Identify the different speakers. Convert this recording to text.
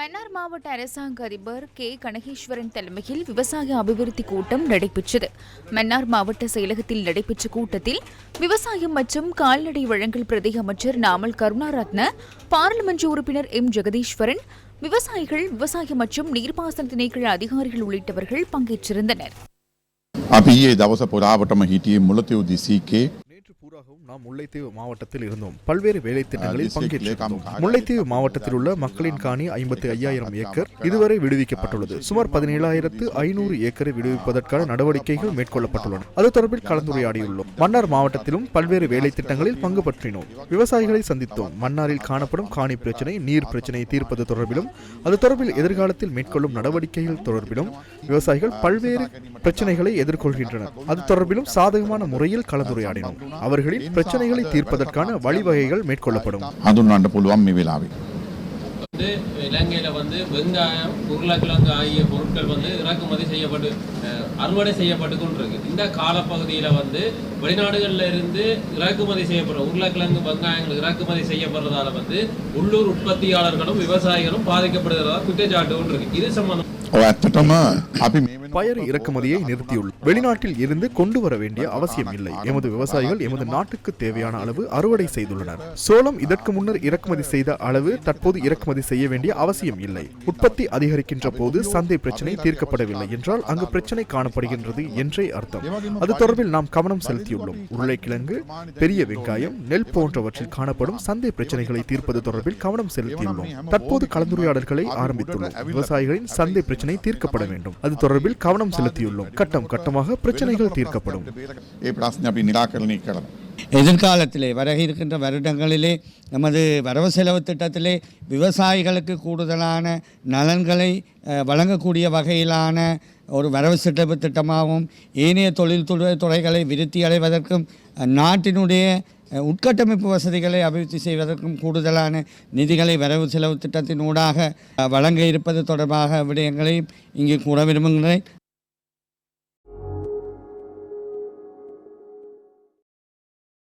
Speaker 1: மன்னார் மாவட்ட அரசாங்க அதிபர் கே. கனகேஸ்வரன் தலைமையில் விவசாய அபிவிருத்தி கூட்டம் நடைபெற்றது. மன்னார் மாவட்ட செயலகத்தில் நடைபெற்ற கூட்டத்தில் விவசாயம் மற்றும் கால்நடை வழங்கல் பிரதி அமைச்சர் நாமல் கருணாரத்ன பாராளுமன்ற உறுப்பினர் எம். ஜெகதீஸ்வரன் விவசாயிகள் விவசாயம் மற்றும் நீர்ப்பாசன திணைக்கள அதிகாரிகள் உள்ளிட்டவர்கள் பங்கேற்றிருந்தனர்.
Speaker 2: இதற்காகவும் நாம் முல்லைத்தீவு மாவட்டத்தில் இருந்தோம். பல்வேறு வேலை திட்டங்களில் பங்கேற்றிருந்தோம். முல்லைத்தீவு மாவட்டத்தில் உள்ள மக்களின் காணி ஐம்பத்தி ஐயாயிரம் ஏக்கர். இதுவரை விடுவிக்கப்பட்டுள்ளது. சுமார் பதினேழாயிரத்து ஐநூறு ஏக்கரை விடுவிப்பதற்கான நடவடிக்கைகள் மேற்கொள்ளப்பட்டுள்ளன. அது தொடர்பில் கலந்துரையாடியுள்ளோம். மன்னார் மாவட்டத்திலும் பல்வேறு வேலை திட்டங்களில் பங்கு பற்றினோம் விவசாயிகளை சந்தித்தோம். மன்னாரில் காணப்படும் காணி பிரச்சனை நீர் பிரச்சனையை தீர்ப்பது தொடர்பிலும் அது தொடர்பில் எதிர்காலத்தில் மேற்கொள்ளும் நடவடிக்கைகள் தொடர்பிலும் விவசாயிகள் பல்வேறு பிரச்சனைகளை எதிர்கொள்கின்றனர் அது தொடர்பிலும் சாதகமான முறையில் கலந்துரையாடினோம். அவர்களின் பிரச்சனைகளை தீர்ப்பதற்கான வழிவகைகள் மேற்கொள்ளப்படும்.
Speaker 3: அது நான் புல்வாம் விழாவை
Speaker 4: வந்து இலங்கையில் வந்து வெங்காயம் உருளைக்கிழங்கு ஆகிய பொருட்கள் வந்து இறக்குமதி செய்யப்பட்டு அறுவடை செய்யப்பட்டு கொண்டிருக்கு. இந்த காலப்பகுதியில் வந்து வெளிநாடுகளில் இருந்து இறக்குமதி செய்யப்படுற உருளைக்கிழங்கு வெங்காயங்கள் இறக்குமதி செய்யப்படுறதால வந்து உள்ளூர் உற்பத்தியாளர்களும் விவசாயிகளும் பாதிக்கப்படுகிறதா குற்றச்சாட்டு இருக்கு. இது சம்பந்தம்
Speaker 2: பயர் இறக்குமதியை நிறுத்தியுள்ள வெளிநாட்டில் இருந்து கொண்டு வர வேண்டிய அவசியம் இல்லை. எமது விவசாயிகள் எமது நாட்டுக்கு தேவையான அளவு அறுவடை செய்துள்ளனர். சோளம் இதற்கு முன்னர் இறக்குமதி செய்த அளவு தற்போது இறக்குமதி செய்ய வேண்டிய அவசியம் இல்லை. உற்பத்தி அதிகரிக்கின்ற போது சந்தை பிரச்சனை தீர்க்கப்படவில்லை என்றால் அங்கு பிரச்சனை காணப்படுகின்றது என்றே அர்த்தம். அது தொடர்பில் நாம் கவனம் செலுத்தியுள்ளோம். உருளைக்கிழங்கு பெரிய வெங்காயம் நெல் போன்றவற்றில் காணப்படும் சந்தை பிரச்சனைகளை தீர்ப்பது தொடர்பில் கவனம் செலுத்தியுள்ளோம். தற்போது கலந்துரையாடல்களை ஆரம்பித்துள்ளோம். விவசாயிகளின் சந்தை பிரச்சனை தீர்க்கப்பட வேண்டும். அது தொடர்பில் கவனம் செலுத்தியுள்ளோம். கட்டம் கட்டமாக பிரச்சனைகள் தீர்க்கப்படும்.
Speaker 5: எதிர்காலத்திலே வர இருக்கின்ற வருடங்களிலே நமது வரவு செலவு திட்டத்திலே விவசாயிகளுக்கு கூடுதலான நலன்களை வழங்கக்கூடிய வகையிலான ஒரு வரவு செலவு திட்டமாகவும் ஏனைய தொழில்துறை துறைகளை விருத்தி அடைவதற்கும் நாட்டினுடைய உட்கட்டமைப்பு வசதிகளை அபிவிருத்தி செய்வதற்கும் கூடுதலான நிதிகளை வரவு செலவு திட்டத்தினூடாக வழங்க இருப்பது தொடர்பாக விடயங்களையும் இங்கு கூற விரும்புகிறேன்.